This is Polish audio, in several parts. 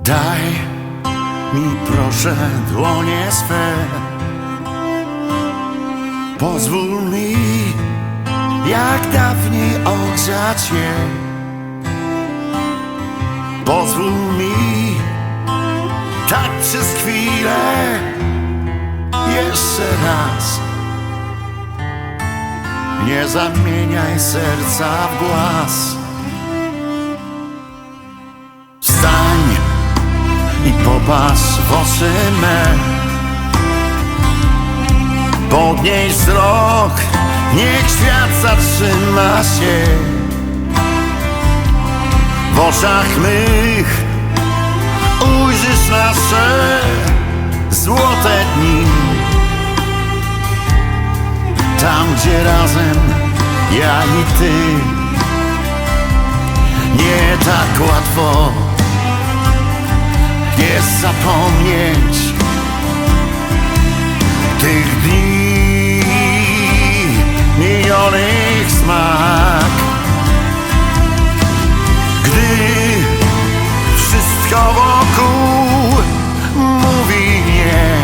Daj mi proszę dłonie swe. Pozwól mi jak dawniej ogrzać je. Pozwól mi tak przez chwilę Jeszcze raz. Nie zamieniaj serca w głaz popatrz w oczy me Podnieś wzrok, niech świat zatrzyma się. W oczach mych ujrzysz nasze złote dni. Tam, gdzie razem ja i ty. Nie tak łatwo jest zapomnieć tych dni minionych smak. Gdy wszystko wokół mówi nie,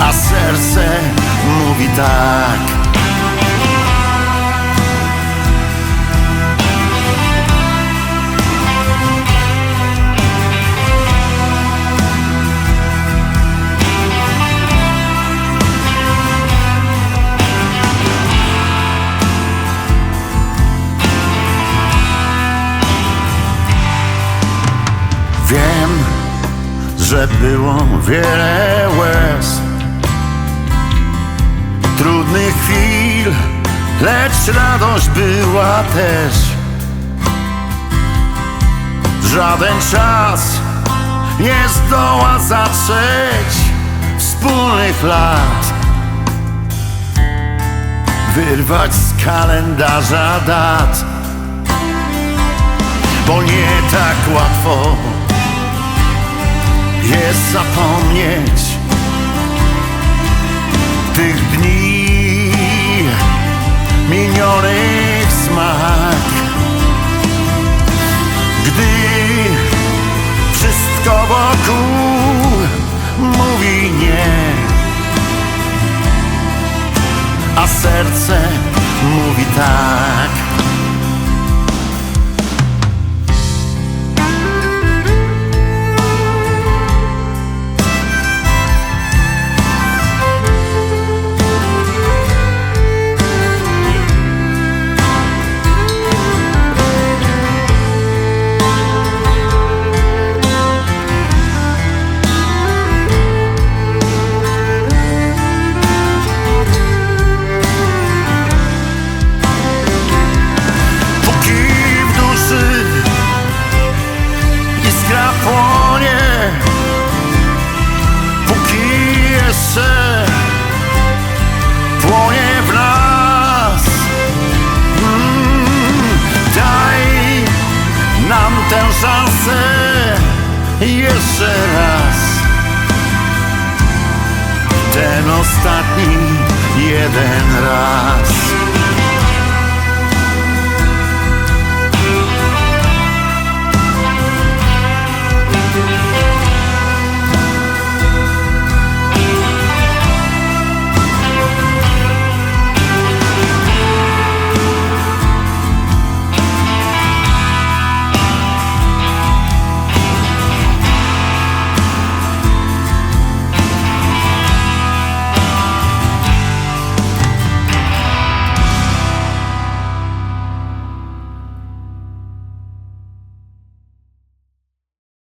a serce mówi tak. Że było wiele łez. Trudnych chwil, lecz radość była też. Żaden czas nie zdoła zatrzeć wspólnych lat. Wyrwać z kalendarza dat Bo nie tak łatwo jest zapomnieć tych dni minionych smak, gdy wszystko wokół mówi nie, a serce mówi tak. Jeszcze płonie w nas mm, Daj nam tę szansę jeszcze raz. Ten ostatni jeden raz